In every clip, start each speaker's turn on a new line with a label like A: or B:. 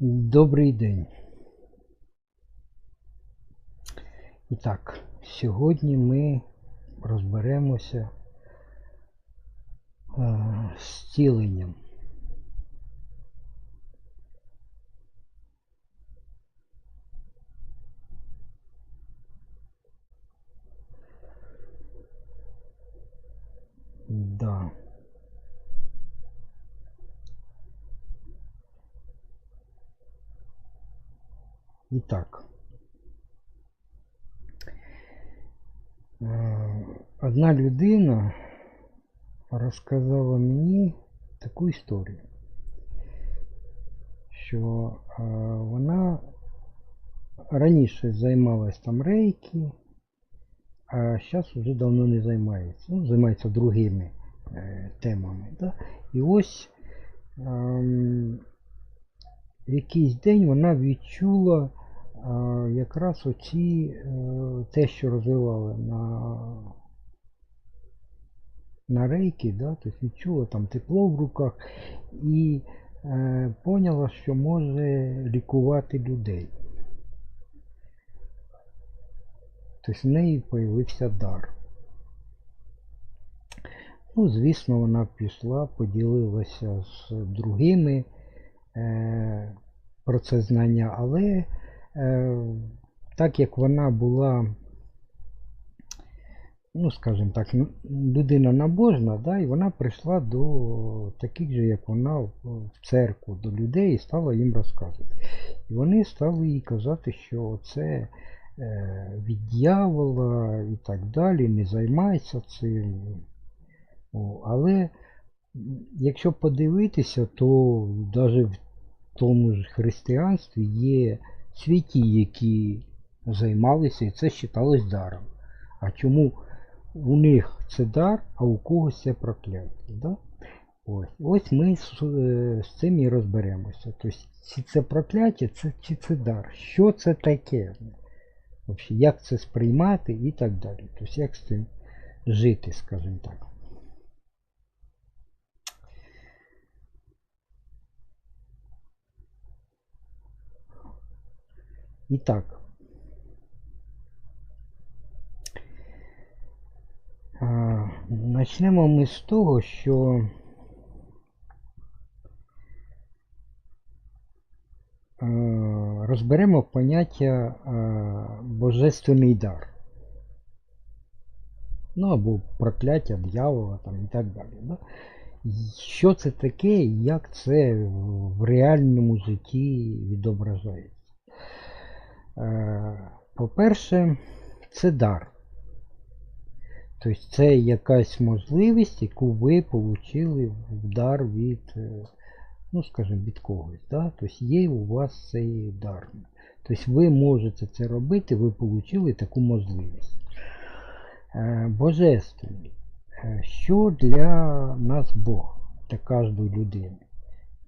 A: Добрий день. І так, сьогодні ми розберемося е, з тіленням. Да. І так. Е, Одна людина розказала мені таку історію, що е, вона раніше займалась там рейки, а зараз вже давно не займається. Ну, займається другими е, темами. Да? І ось ем, в якийсь день вона відчула якраз оці е, те, що розвивали на, на рейки, да, тобто відчула там тепло в руках і е, поняла, що може лікувати людей. Тобто в неї з'явився дар. Ну, звісно, вона пішла, поділилася з другими е, про це знання, але так як вона була, ну, скажімо так, людина набожна, да, і вона прийшла до таких же, як вона, в церкву, до людей і стала їм розказувати. І вони стали їй казати, що це е, від дьявола і так далі, не займайся цим. Але якщо подивитися, то навіть в тому ж християнстві є святі, які займалися, і це вважалось даром. А чому у них це дар, а у когось це прокляття? Да? Ось, ось ми з, е, з цим і розберемося. Тобто, чи це прокляття, це, чи це дар? Що це таке? Як це сприймати і так далі. Тобто, як з цим жити, скажімо так. І так. Начнемо ми з того, що розберемо поняття божественний дар. Ну або прокляття дьявола там, і так далі. Да? Що це таке і як це в реальному житті відображається? Е, По-перше, це дар. Тобто це якась можливість, яку ви отримали в дар від, е, ну скажімо, від когось. Да? Тобто є у вас цей дар. Тобто ви можете це робити, ви отримали таку можливість. Е, Божественний. Що для нас Бог, для кожної людини?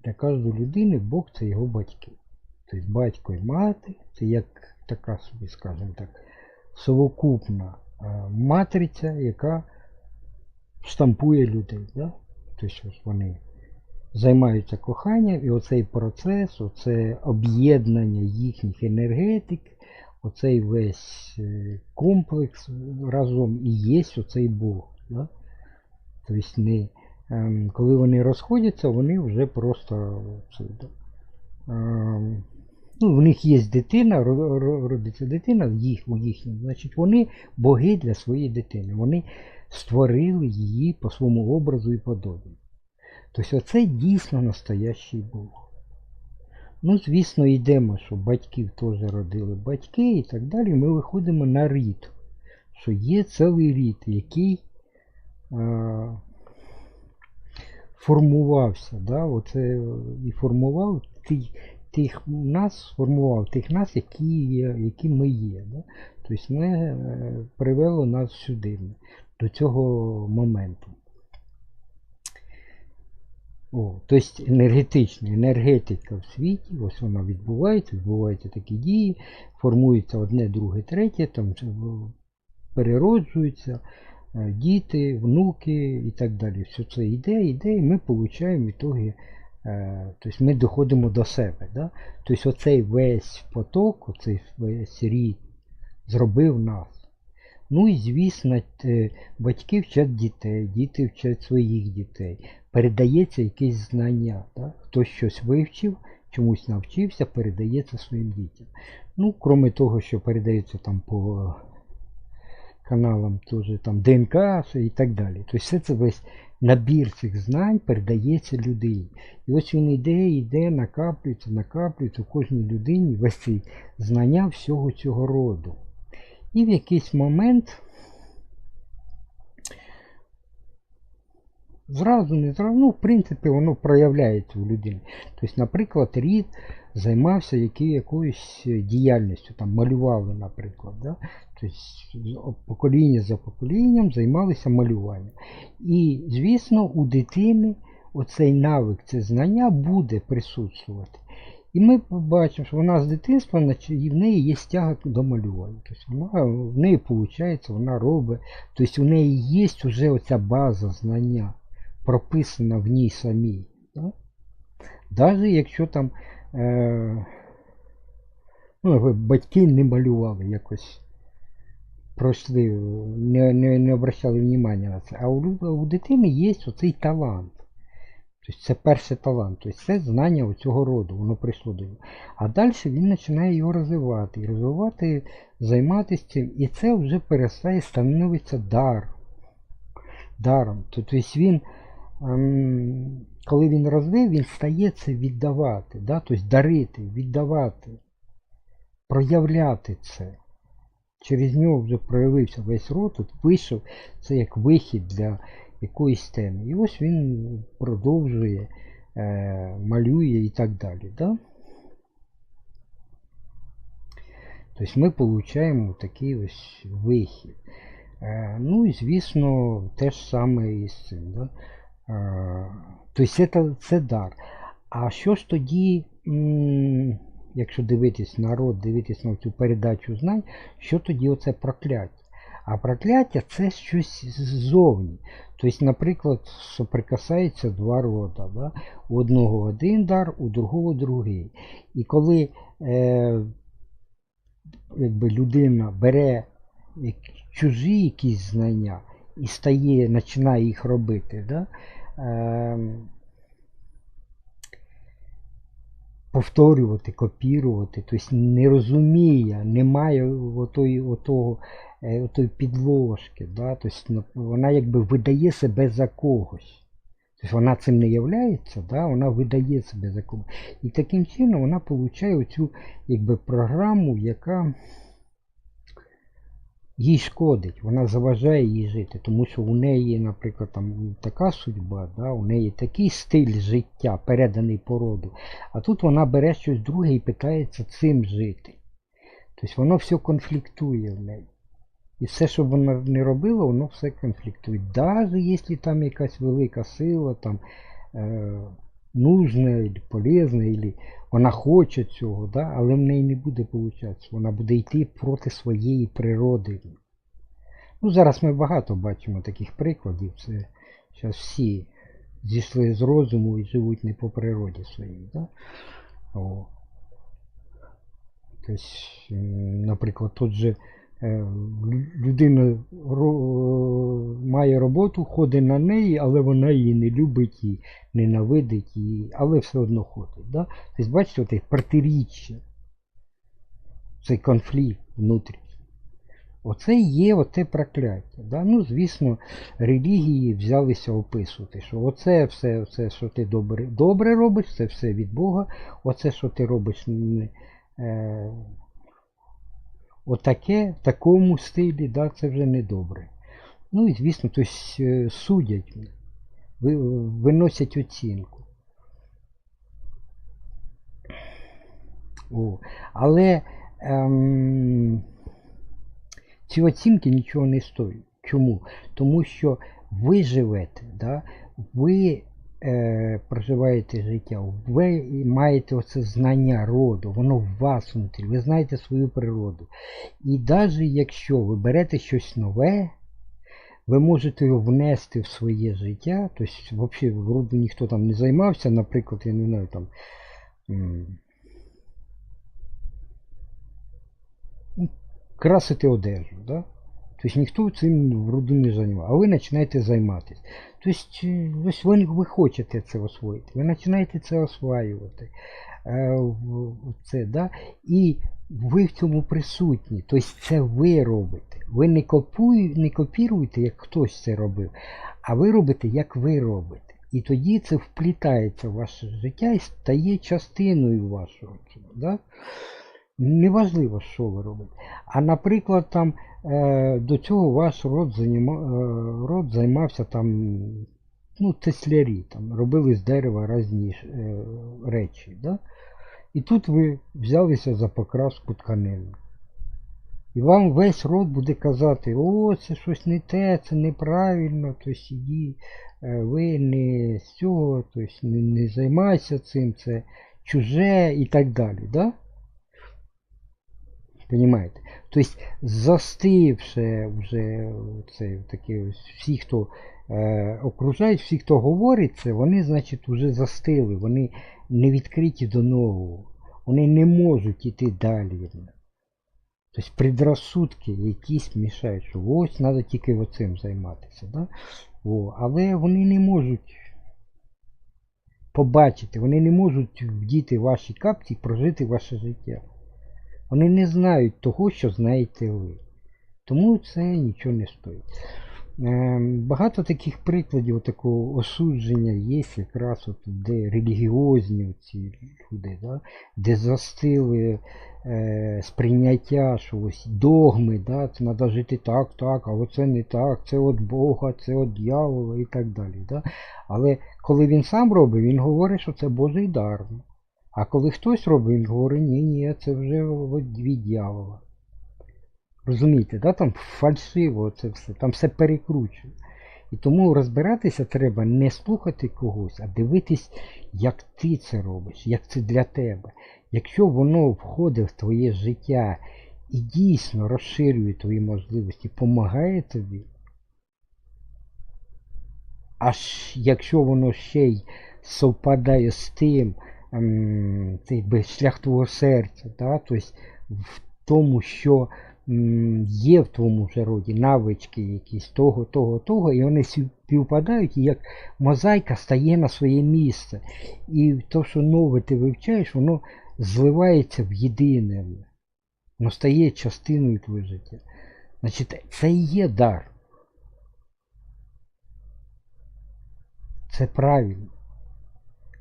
A: Для кожної людини Бог це його батьки. Тобто батько і мати, це як така собі, скажімо так, совокупна е, матриця, яка штампує людей. Да? Тобто вони займаються коханням, і оцей процес, оце об'єднання їхніх енергетик, оцей весь е, комплекс разом і є оцей Бог. Да? Тобто не, ем, коли вони розходяться, вони вже просто це, да, ем, ну, в них є дитина, ро- ро- родиться дитина їх, у їхньому, значить вони боги для своєї дитини. Вони створили її по своєму образу і подобі. Тобто оце дійсно настоящий Бог. Ну, звісно, йдемо, що батьків теж родили батьки і так далі. Ми виходимо на рід, що є цілий рід, який е, формувався. Да? Оце і формував тих, тих нас, формував тих нас, які, які ми є. Да? Тобто не е, привело нас сюди, до цього моменту. О, тобто енергетична енергетика в світі, ось вона відбувається, відбуваються такі дії, формується одне, друге, третє, там е, перероджуються е, діти, внуки і так далі. Все це йде, йде, і ми отримуємо Е, тобто ми доходимо до себе. Да? Тобто оцей весь поток, оцей весь рід зробив нас. Ну і звісно, е, батьки вчать дітей, діти вчать своїх дітей. Передається якесь знання. Да? Хтось щось вивчив, чомусь навчився, передається своїм дітям. Ну, крім того, що передається там по каналам теж там ДНК і так далі. Тобто все це весь набір цих знань передається людині. І ось він йде, йде, накаплюється, накаплюється у кожній людині весь ці знання всього цього роду. І в якийсь момент зразу не зразу, ну, в принципі, воно проявляється у людини. Тобто, наприклад, рід займався якоюсь діяльністю, там малювали, наприклад. Да? Тобто, покоління за поколінням займалися малюванням. І, звісно, у дитини оцей навик, це знання буде присутствувати. І ми побачимо, що вона з дитинства і в неї є стяга до малювання. Тобто вона, в неї виходить, вона робить. Тобто у неї є вже оця база знання, прописана в ній самій. Да? Навіть якщо там е, ну, батьки не малювали якось пройшли, не не, не обращали внимання на це. А у, у дитини є оцей талант. Тобто Це перший талант, тобто це знання цього роду, воно прийшло до нього. А далі він починає його розвивати. І розвивати, займатися цим. І це вже перестає становиться дар. даром. Тобто він, ем, коли він розвив, він стає це віддавати. Да? Тобто дарити, віддавати, проявляти це. Через нього вже проявився весь рот, тут вийшов це як вихід для якоїсь теми. І ось він продовжує, е, малює і так далі. Да? Тобто ми отримуємо такий ось вихід. Е, ну і звісно, те ж саме і з цим. Да? Е, тобто це, це дар. А що ж тоді, якщо дивитись народ, дивитись на цю передачу знань, що тоді оце прокляття? А прокляття це щось ззовні. Тобто, наприклад, соприкасається два рода. Да? У одного один дар, у другого другий. І коли е, якби людина бере чужі якісь знання і стає, починає їх робити, да? е, повторювати, копірувати, тобто не розуміє, немає отої, отого отої підложки. Да? Тобто Вона якби видає себе за когось. Тобто Вона цим не являється, да? вона видає себе за когось. І таким чином вона отримує оцю якби, програму, яка їй шкодить, вона заважає їй жити, тому що у неї, наприклад, там така судьба, да, у неї такий стиль життя, переданий породу. А тут вона бере щось друге і питається цим жити. Тобто воно все конфліктує в неї. І все, що вона не робила, воно все конфліктує. Навіть якщо там якась велика сила, там е, нужна, або полезна, або вона хоче цього, да? але в неї не буде получатися. Вона буде йти проти своєї природи. Ну, Зараз ми багато бачимо таких прикладів. Це зараз всі зійшли з розуму і живуть не по природі своїй. Да? Тобто, наприклад, тут же людина має роботу, ходить на неї, але вона її не любить і ненавидить, і, але все одно ходить. Да? Тобто, бачите, оте протиріччя, цей конфлікт внутрішній. Оце є оте прокляття. Да? Ну, звісно, релігії взялися описувати, що оце все, все що ти добре добре робиш, це все від Бога. Оце, що ти робиш, е, Отаке в такому стилі, да, це вже не добре. Ну і звісно, тобто судять, виносять оцінку. О. Але ем, ці оцінки нічого не стоять. Чому? Тому що ви живете, да, ви е, проживаєте життя, ви маєте оце знання роду, воно в вас внутрі, ви знаєте свою природу. І навіть якщо ви берете щось нове, ви можете його внести в своє життя, тобто, взагалі, вроді ніхто там не займався, наприклад, я не знаю, там. красити одежу, да? Тобто ніхто цим вроді не займав, а ви починаєте займатися. Тобто, е, ось ви, ви хочете це освоїти, ви починаєте це осваювати. Е, в- в це, да? І ви в цьому присутні. Тобто це ви робите. Ви не, копує, не копіруєте, як хтось це робив, а ви робите, як ви робите. І тоді це вплітається в ваше життя і стає частиною вашого. Да? Неважливо, що ви робите. А наприклад, там до цього ваш род, заніма, е, род займався там, ну, теслярі, там, робили з дерева різні е, речі. Да? І тут ви взялися за покраску тканини. І вам весь род буде казати, о, це щось не те, це неправильно, то е, ви не з цього, тобто не, не займайся цим, це чуже і так далі. Да? Понимаєте? Тобто застивши вже це такі ось всі, хто е, окружають, всі, хто говорить це, вони, значить, вже застили, вони не відкриті до нового. Вони не можуть іти далі. Тобто предрассудки якісь мішають, що ось треба тільки оцим займатися. Да? О, але вони не можуть побачити, вони не можуть вдіти ваші капці і прожити ваше життя. Вони не знають того, що знаєте ви. Тому це нічого не стоїть. Ем, Багато таких прикладів такого осудження є якраз от, де релігіозні ці люди, да? де застили е, сприйняття, що ось догми, да? це треба жити так, так, а оце не так, це від Бога, це від дьявола і так далі. Да? Але коли він сам робить, він говорить, що це Божий дар. А коли хтось робить, говорить, ні, ні, це вже від дьявола. Розумієте, да? там фальшиво це все, там все перекручує. І тому розбиратися треба не слухати когось, а дивитись, як ти це робиш, як це для тебе. Якщо воно входить в твоє життя і дійсно розширює твої можливості, допомагає тобі. Аж якщо воно ще й совпадає з тим, би, шлях твого серця, да? тобто в тому, що є в твоєму вже навички якісь того, того, того, і вони співпадають, і як мозаїка стає на своє місце. І то, що нове ти вивчаєш, воно зливається в єдине. Воно стає частиною твого життя. Значить, це і є дар. Це правильно.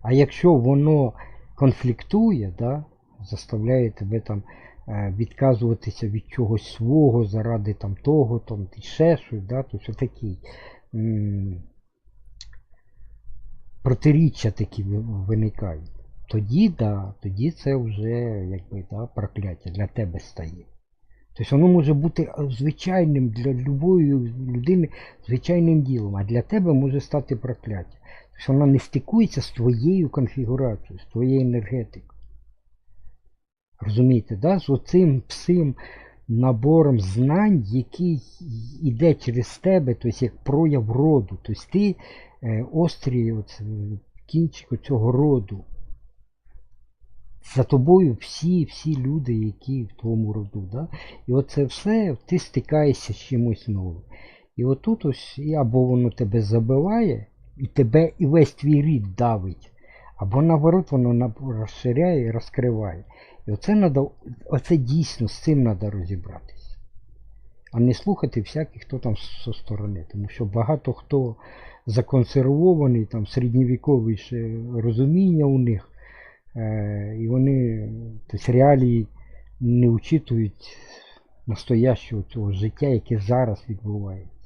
A: А якщо воно конфліктує, да, заставляє тебе там е, відказуватися від чогось свого заради там того, там і ще щось, да, то все такий протиріччя такі виникають. Тоді, да, тоді це вже якби, да, прокляття для тебе стає. Тобто воно може бути е, звичайним для любої людини звичайним ділом, а для тебе може стати прокляття. Тобто вона не стикується з твоєю конфігурацією, з твоєю енергетикою. Розумієте, да? з оцим всім набором знань, який йде через тебе, тобто як прояв роду. Тобто ти е, острій оце, кінчик цього роду. За тобою всі всі люди, які в твоєму роду. Да? І оце все ти стикаєшся з чимось новим. І отут ось або воно тебе забиває, і тебе і весь твій рід давить, або наоборот воно розширяє і розкриває. І оце, надо, оце дійсно з цим треба розібратися. А не слухати всяких, хто там зі сторони. Тому що багато хто законсервований, там середньовікові розуміння у них. Е, і вони тобто, реалії не учитують настоящого цього життя, яке зараз відбувається.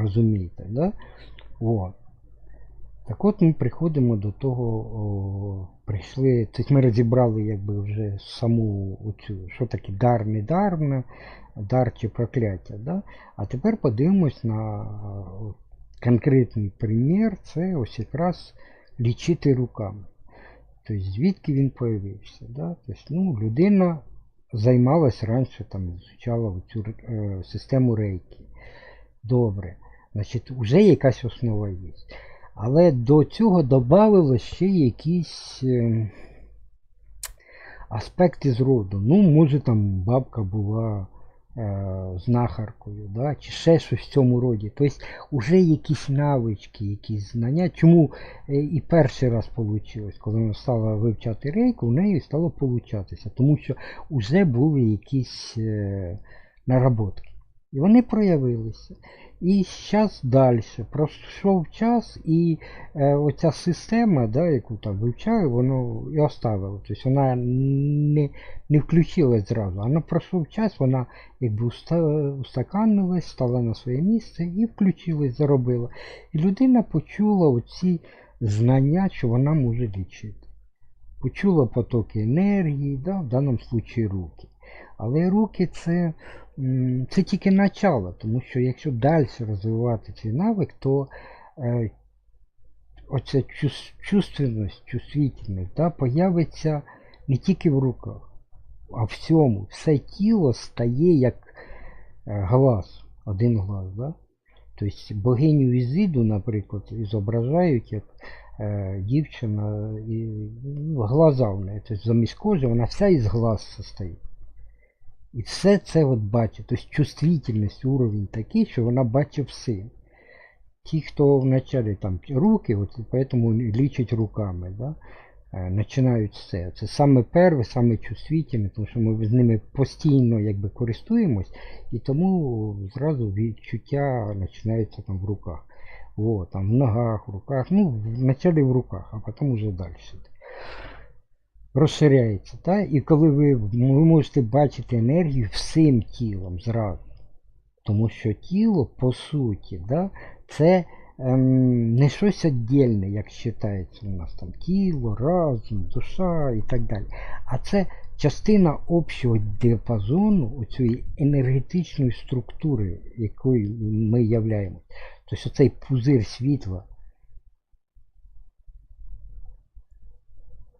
A: Розумієте, да? От. Так от ми приходимо до того, о, прийшли, тобто ми розібрали якби вже саму оцю, що таке дар, не дар, дар чи прокляття. Да? А тепер подивимось на конкретний примір, це ось якраз лічити руками. Тобто звідки він появився. Да? Тобто, ну, людина займалась раніше, там, изучала цю е, систему рейки. Добре. Значить, вже якась основа є. Але до цього додали ще якісь е, аспекти з роду. Ну, може там бабка була е, знахаркою, да? чи ще щось в цьому роді. Тобто вже якісь навички, якісь знання. Чому е, і перший раз вийшло, коли вона стала вивчати рейку, у неї стало получатися. Тому що вже були якісь наработки. І вони проявилися. І зараз далі. Пройшов час, і е, оця система, да, яку там вивчаю, воно і оставило. Тобто вона не, не включилась зразу. Вона пройшов час, вона якби устаканилась, стала на своє місце і включилась, заробила. І людина почула оці знання, що вона може лічити. Почула потоки енергії, да, в даному випадку руки. Але руки це, це тільки начало, тому що якщо далі розвивати цей навик, то е, оця чувственність, чувствительність да, появиться не тільки в руках, а всьому. Все тіло стає як е, глаз, один глаз. Да? Тобто богиню Ізиду, наприклад, зображають як е, дівчина, і, ну, глаза в неї, тобто замість кожи, вона вся із глаз состоїть. І все це от бачить. Тобто чувствительність, уровень такий, що вона бачить все. Ті, хто вначалі там руки, от поэтому лічать руками, да? е, починають з це. Саме перше, саме чувствительне, тому що ми з ними постійно якби користуємось, і тому зразу відчуття починаються там в руках. О, там в ногах, в руках, ну, вначалі в руках, а потім вже далі. Розширяється. Та? І коли ви, ви можете бачити енергію всім тілом зразу. Тому що тіло, по суті, да, це ем, не щось віддільне, як вважається у нас там тіло, разум, душа і так далі. А це частина общого діапазону цієї енергетичної структури, якою ми являємося. Тобто цей пузир світла.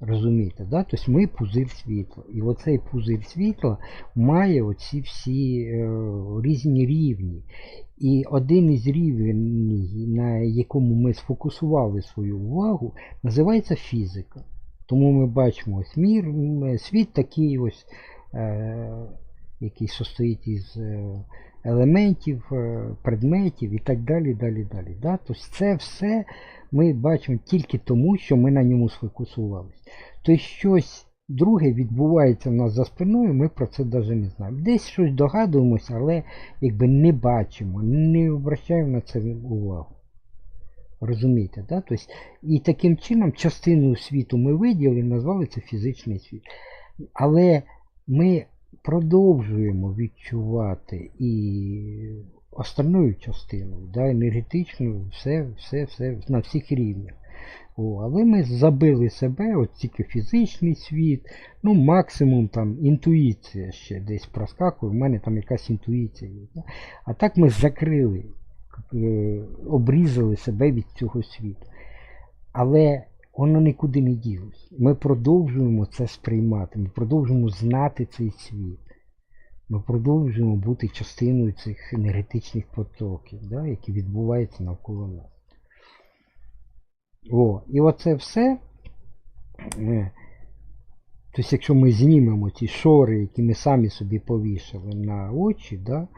A: Розумієте, да? Тобто ми пузир світла. І оцей пузир світла має оці всі е, різні рівні. І один із рівнів, на якому ми сфокусували свою увагу, називається фізика. Тому ми бачимо ось мір, світ такий ось, е, який состоїть із е, елементів, е, предметів і так далі. далі, далі. Да? Тобто це все ми бачимо тільки тому, що ми на ньому сфокусувалися. Тобто щось друге відбувається в нас за спиною, ми про це навіть не знаємо. Десь щось догадуємося, але якби не бачимо, не обращаємо на це увагу. Розумієте, да? тобто, і таким чином частину світу ми виділили, назвали це фізичний світ. Але ми продовжуємо відчувати і остальною частиною, да, енергетичною, все, все, все на всіх рівнях. О, але ми забили себе, от тільки фізичний світ, ну максимум там інтуїція ще десь проскакує, в мене там якась інтуїція є. Да? А так ми закрили, е, обрізали себе від цього світу. Але воно нікуди не ділося. Ми продовжуємо це сприймати, ми продовжуємо знати цей світ. Ми продовжуємо бути частиною цих енергетичних потоків, да, які відбуваються навколо нас. О, і оце все. е, Тобто, якщо ми знімемо ті шори, які ми самі собі повішали на очі, да,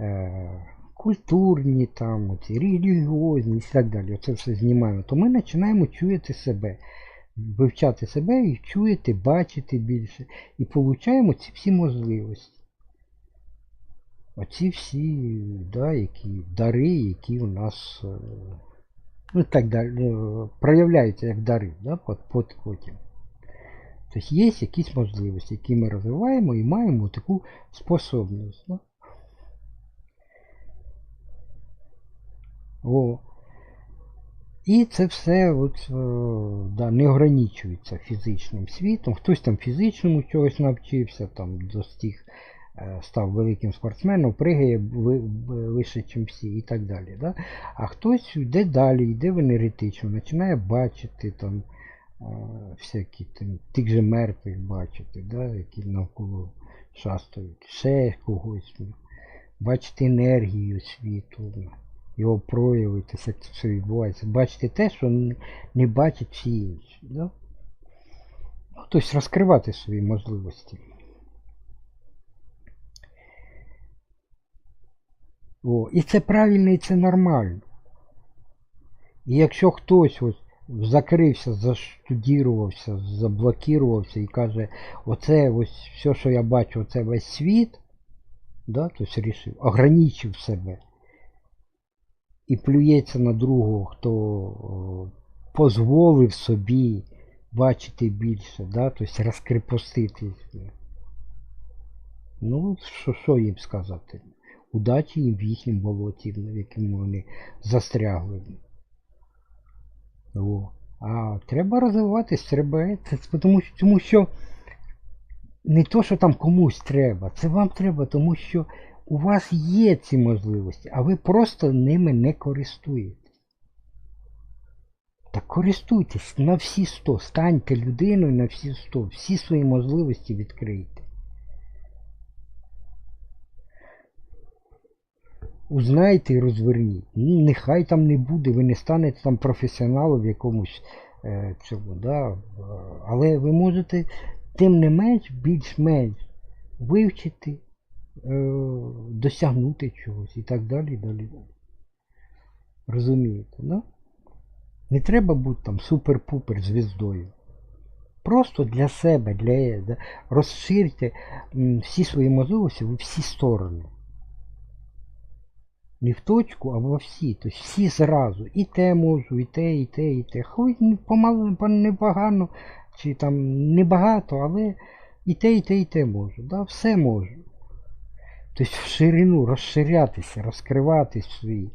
A: е, культурні, там, оці, релігіозні і так далі, оце все знімаємо, то ми починаємо чуяти себе, вивчати себе і чуяти, бачити більше. І получаємо ці всі можливості. Оці всі да, які, дари, які у нас е, ну, так далі, е, проявляються як дари да, под, потім. Тобто є якісь можливості, які ми розвиваємо і маємо таку способність. Да? О. І це все от, е, да, не ограничується фізичним світом. Хтось там фізичному чогось навчився, там достиг, став великим спортсменом, пригає ви- ви- вище, ніж всі і так далі. Да? А хтось йде далі, йде в енергетичну, починає бачити там всякі там, тих же мертвих бачити, да, які навколо шастають, ще когось. ну, Бачити енергію світу, ну, його прояви, те, все відбувається. Бачити те, що не, бачать всі інші. Да? Ну, тобто розкривати свої можливості. О, і це правильно, і це нормально. І якщо хтось ось закрився, заштудірувався, заблокувався і каже, оце ось все, що я бачу, оце весь світ, да, тобто рішив, ограничив себе і плюється на другого, хто дозволив собі бачити більше, да, тобто розкрепоститись. Ну, що їм сказати? Удачі їм в їхнім болоті, в якому вони застрягли. О. А треба розвиватись, треба це, тому, тому що не то, що там комусь треба, це вам треба, тому що у вас є ці можливості, а ви просто ними не користуєтесь. Так користуйтесь на всі 100, станьте людиною на всі 100, всі свої можливості відкрийте. Узнайте і розверніть. Нехай там не буде, ви не станете там професіоналом в якомусь е, цьому, да, але ви можете тим не менш, більш-менш вивчити, е, досягнути чогось і так далі, далі. Розумієте, да? Не треба бути там супер-пупер звіздою. Просто для себе, для, розширте всі свої можливості в всі сторони. Не в точку, а во всі. Тобто всі зразу. І те можу, і те, і те, і те. Хоч не помалу, непогано, чи там небагато, але і те, і те, і те можу. Да? Все можу. Тобто в ширину розширятися, розкривати свій,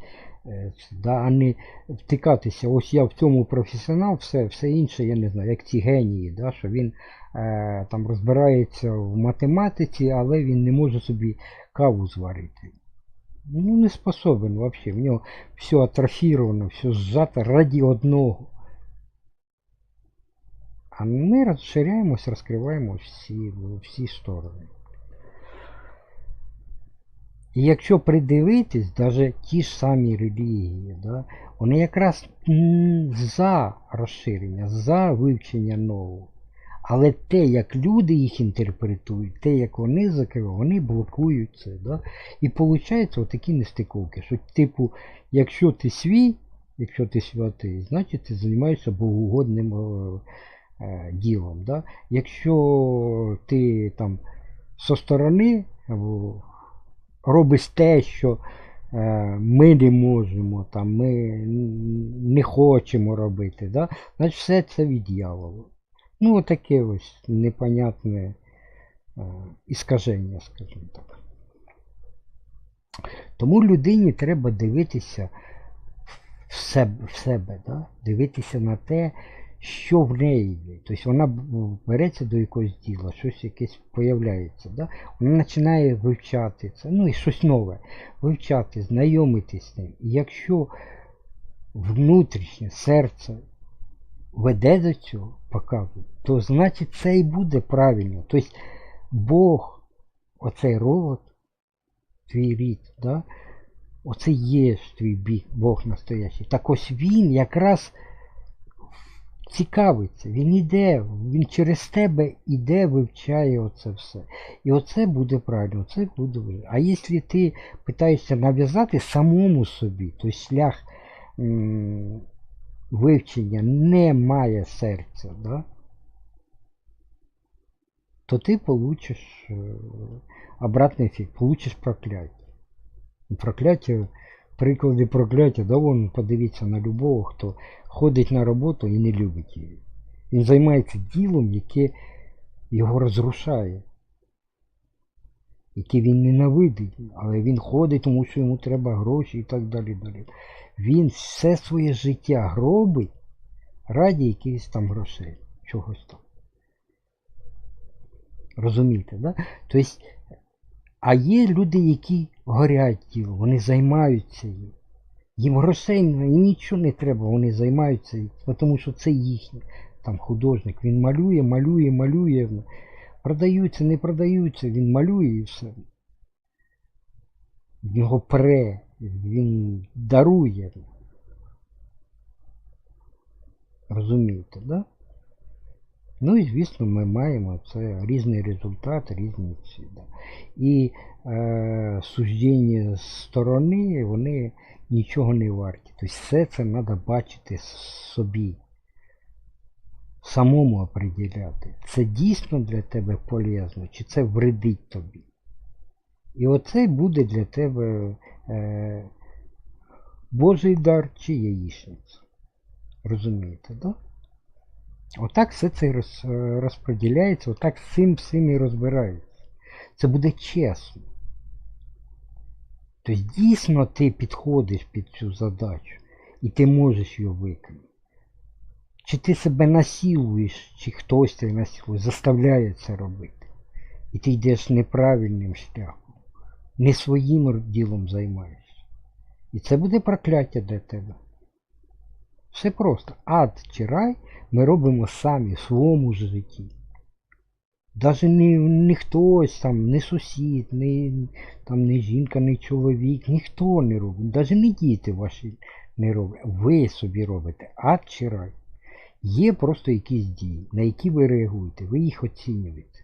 A: е, да, а не втикатися. Ось я в цьому професіонал, все, все інше, я не знаю, як ці генії, да, що він е, там розбирається в математиці, але він не може собі каву зварити. Ну, не способен вообще. В нього все атрофировано, все сжато ради одного. А ми розширяємось, розкриваємо всі, всі сторони. І якщо придивитись, навіть ті ж самі релігії, да, вони якраз за розширення, за вивчення нового. Але те, як люди їх інтерпретують, те, як вони закривають, вони блокують це. Да? І виходить отакі нестиковки, що, типу, якщо ти свій, якщо ти святий, значить ти займаєшся богоугодним е, е, ділом. Да? Якщо ти там со сторони або робиш те, що е, ми не можемо, там, ми не хочемо робити, да? значить все це від дьявола. Ну, таке ось непонятне е, іскаження, скажімо так. Тому людині треба дивитися в себе, в себе да? дивитися на те, що в неї є. Тобто вона береться до якогось діла, щось якесь появляється. Да? Вона починає вивчати це, ну і щось нове. Вивчати, знайомитись з ним. І якщо внутрішнє серце веде до цього, показує, то значить це і буде правильно. Тобто Бог, оцей ровот, твій рід, да? оце є твій бі- Бог настоящий. Так ось він якраз цікавиться, він іде, він через тебе іде, вивчає оце все. І оце буде правильно, це буде. А якщо ти питаєшся нав'язати самому собі, то шлях м, вивчення не має серця, да? то ти получиш е, обратний ефект, получиш прокляття. Прокляття, приклади прокляття, да вон подивіться на любого, хто ходить на роботу і не любить її. Він займається ділом, яке його розрушає, яке він ненавидить, але він ходить, тому що йому треба гроші і так далі. далі. Він все своє життя робить раді якихось там грошей, чогось там. Розумієте, да? Тобто, а є люди, які горять ділом, вони займаються їм. Їм грошей нічого не треба, вони займаються, тому що це їхнє, там художник, він малює, малює, малює. Продаються, не продаються, він малює і все. В нього пре, він дарує. Розумієте, да? Ну і звісно, ми маємо це різний результат, різні ці. Да. І е, суждення сторони, вони нічого не варті. Тобто все це треба бачити собі. Самому определяти. Це дійсно для тебе полезно, чи це вредить тобі. І оце буде для тебе е, Божий дар чи яєчниця. Розумієте? Да? Отак все це роз, розподіляється, отак з цим всім і розбирається. Це буде чесно. Тобто дійсно ти підходиш під цю задачу і ти можеш її виконати. Чи ти себе насилуєш, чи хтось тебе насилує, заставляє це робити. І ти йдеш неправильним шляхом, не своїм ділом займаєшся. І це буде прокляття для тебе. Все просто. Ад чи рай ми робимо самі в своєму житті. Даже не, не хтось там, не сусід, не, там, не жінка, не чоловік, ніхто не робить. Даже не діти ваші не роблять. Ви собі робите ад чи рай. Є просто якісь дії, на які ви реагуєте, ви їх оцінюєте.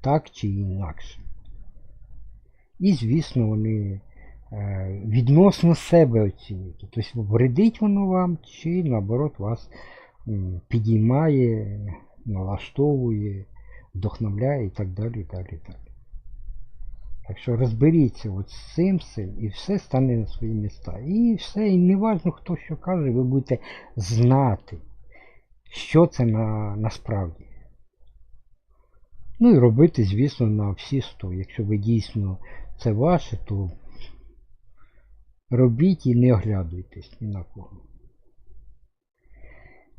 A: Так чи інакше. І, звісно, вони е, відносно себе оцінюєте. Тобто вредить воно вам, чи наоборот вас підіймає, налаштовує, вдохновляє і так далі. далі, далі. Так що розберіться от з цим всім і все стане на свої міста. І все, і не важно, хто що каже, ви будете знати, що це на, насправді. Ну і робити, звісно, на всі 100. Якщо ви дійсно це ваше, то робіть і не оглядуйтесь ні на кого.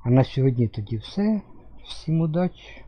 A: А на сьогодні тоді все. Всім удачі!